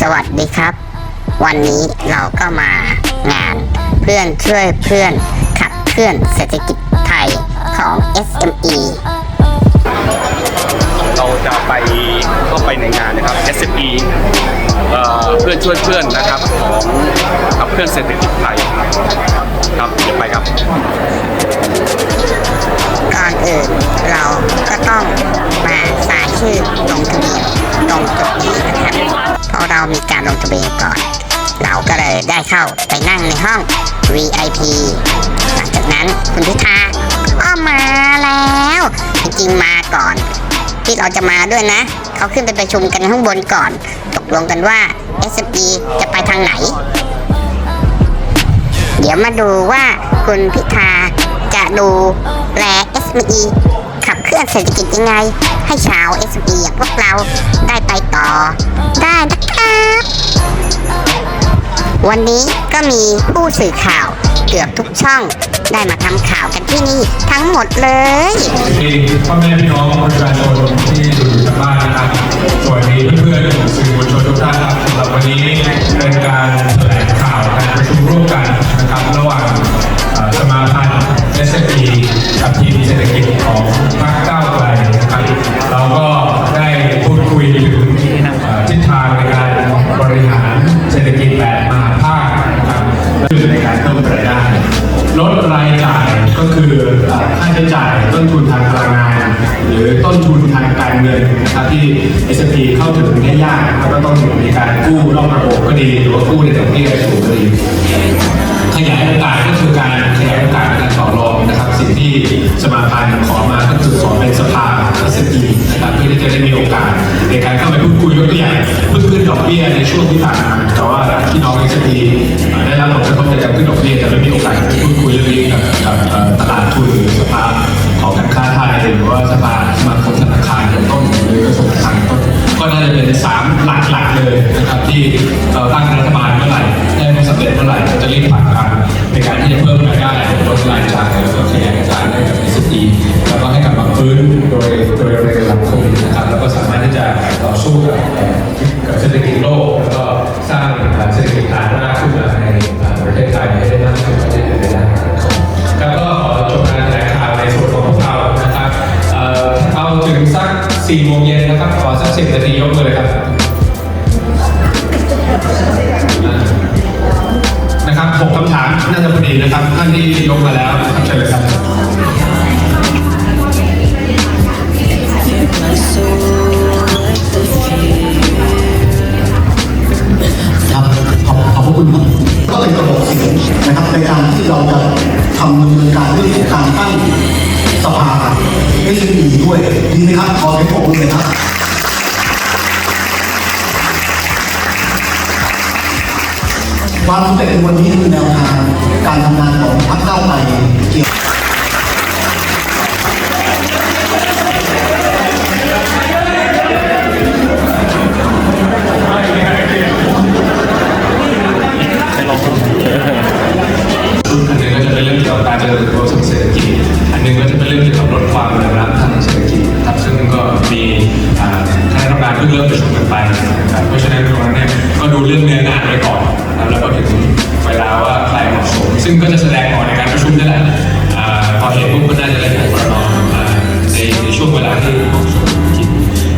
สวัสดีครับ วันนี้เราก็มางานเพื่อนช่วยเพื่อนขับเคลื่อนเศรษฐกิจไทยของ SME เราจะไปเข้าไปในงานนะครับ SME เอ่อเพื่อนช่วยเพื่อนนะครับของขับเคลื่อนเศรษฐกิจไทยครับเดี๋ยวไปครับ มีการลงทะเบียนก่อน เราก็เลยได้เข้าไปนั่งในห้อง VIP หลังจากนั้นคุณพิธาก็มาแล้วจริงๆมาก่อน ที่เราจะมาด้วยนะ เขาขึ้นไปประชุมกันข้างบนก่อน ตกลงกันว่า SME จะไปทางไหน เดี๋ยวมาดูว่าคุณพิธาจะดูแล SME ขับเคลื่อนเศรษฐกิจยังไง ให้ชาว SME อย่างพวกเราได้ไปต่อ ได้นะค วันนี้ก็มีผู้สื่อข่าวเกือบทุกช่อง ได้มาทำข่าวกันที่นี่ทั้งหมดเลยที่พ่อแม่พี่น้องประชาชนที่อยู่ทางบ้านนะครับสวัสดีเพื่อนๆสื่อมวลชนทุกท่านครับสำหรับวันนี้เป็นการแถลงข่าวการประชุมร่วมกันนะครับระหว่างสมาพันธ์ s อ p กับทีมเศรษฐกิจของ รายจ่ายก็คือค่าใช้จ่ายต้นทุนทางพลังงานหรือต้นทุนทางการเงินนะครับที่ s อ p เข้าถึงได้ยากแล้วก็ต้องมีการกู้นอกระบบก็ดีหรือว่ากู้ในดอกเบี้ยสูงก็ดีขยายโอกาสก็คือการขยายโอกาสในการต่อรองนะครับ สิ่งที่สมาพันธ์ขอมาก็คือขอเป็นสภา s อ p นะครับเพื่อที่จะได้มีโอกาสในการเข้าไปพูดคุยยกตัวอย่างเพิ่งขึ้นดอกเบี้ยในช่วงที่ผ่านมาแต่ว่า พี่น้อง s อ p ได้รับผลกระทบจากการขึ้นดอกเบี้ยแต่ไม่มีโอกาสไปพูดคุยเรื่องนี้กับกับตลาดทุนหรือสภาของการค้าไทยหรือว่าสภาสมาคมธนาคารเป็นต้นหรือกระทรวงการคลังต้นก็น่าจะเป็นสามหลักๆเลยนะครับที่เราตั้งรัฐบาลเมื่อไหร่ได้ผลสำเร็จเมื่อไหร่จะรีบผลักดันในการที่จะเพิ่มรายได้ลดรายจ่ายแล้วก็ขยายกระจายให้กับ s อ p แล้วก็ให้ นาทียกมือเลยครับ นะครับหกคำถามน่าจะพอดีนะครับท่านที่ยกมาแล้วครับเชิญเลยครับครับขอบขอบพระคุณครับก็เป็นระบอกเสียงนะครับในการที่เราจะทำดำเนินการเรื่องของการตั้งสภาเอสดีด้วยดีไหมครับขอเสียงปรบมือเลยครับ ความสำเร็จในวันนี้คือแนวทางการทำงานของพรรคก้าไกลเกี่ยวอันหนึงก็จะเป็นเรื่องเกี่ยวกับการเจริญเติบโตทางเศรษฐกิจ อันหนึงก็จะเป็นเรื่องเกี่ยวกับลดความเหลื่อมล้ำทางเศรษฐกิจครับซึ่งก็มีอ่าคณะกรรมการเพิ่งเริ่มประชุมกันไปนะครับเพราะฉะนั้นตรงนั้นเนี่ยก็ดูเรื่องเนื้องานไว้ก่อน นะครับแล้วก็ถึงเวลาว่าใครเหมาะสม ซึ่งก็จะแสดงออกในการประชุมนี่แหละพอเห็นปุ๊บก็น่าจะได้ผลประทบอ่าในในช่วงเวลาที่เหมาะสมจริง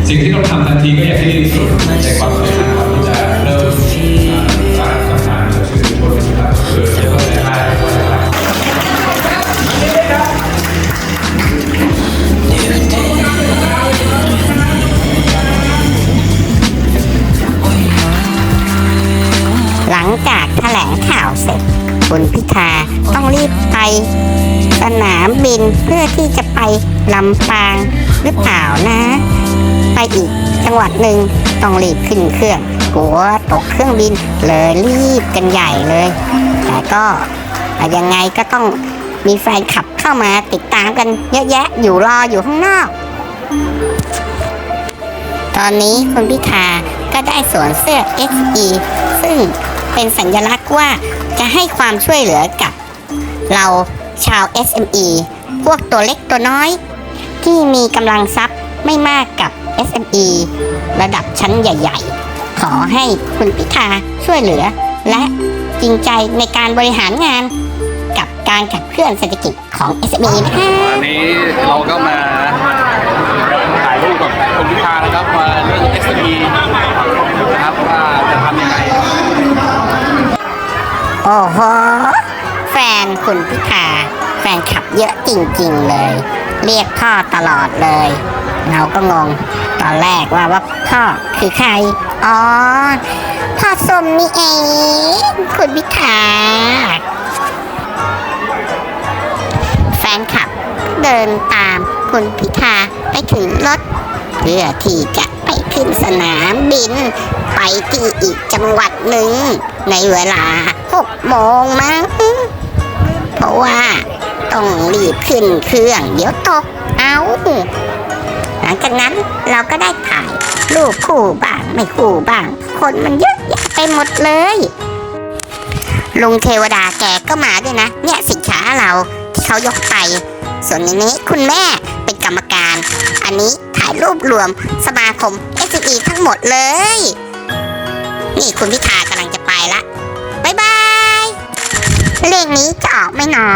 สิ่งที่เราทำทันทีก็อย่างที่สุดในความสำคัญก่อนที่จะ เสร็จคุณพิธาต้องรีบไปสนามบินเพื่อที่จะไปลำปางหรือเปล่านะ ไปอีกจังหวัดหนึ่งต้องรีบขึ้นเครื่องกลัวตกเครื่องบินเลยรีบกันใหญ่เลย แต่ก็ยังไงก็ต้องมีแฟนขับเข้ามาติดตามกันเยอะแยะอยู่รออยู่ข้างนอก ตอนนี้คุณพิธาก็ได้สวมเสื้อ XE ซึ่ง เป็นสัญลักษณ์ว่าจะให้ความช่วยเหลือกับ เราชาว SME พวกตัวเล็กตัวน้อย ที่มีกำลังทรัพย์ไม่มากกับ SME ระดับชั้นใหญ่ ๆ ขอให้คุณพิธาช่วยเหลือ และจริงใจในการบริหารงานกับการขับเคลื่อนเศรษฐกิจของ SME นะคะวันนี้เราก็มาถ่ายรูปกับคุณพิธานะครับมาเรื่อง SME อ้โหแฟนคุณพิธาแฟนขับเยอะจริงๆเลย เรียกพ่อตลอดเลย เราก็งงตอนแรกว่าว่าพ่อคือใคร อ๋อ พ่อสมนี่เอง คุณพิธาแฟนคลับเดินตามคุณพิธาไปถึงรถ เพื่อที่จะไปขึ้นสนามบิน ไปที่อีกจังหวัดหนึ่งในเวลา 6โมงมั้ง เพราะว่าต้องรีบขึ้นเครื่อง เดี๋ยวตกเอาหลังจากนั้นเราก็ได้ถ่ายรูปคู่บ้างไม่คู่บ้าง คนมันเยอะแยะไปหมดเลยลุงเทวดาแกก็มาด้วยนะ เนี่ยสินค้าเราที่เขายกไป ส่วนนนี้คุณแม่เป็นกรรมการ อันนี้ถ่ายรูปรวมสมาคม s อ e ทั้งหมดเลย นี่คุณพิธากำลังจะไปละ บ๊ายบาย เลขนี้จะออกไหมหนอ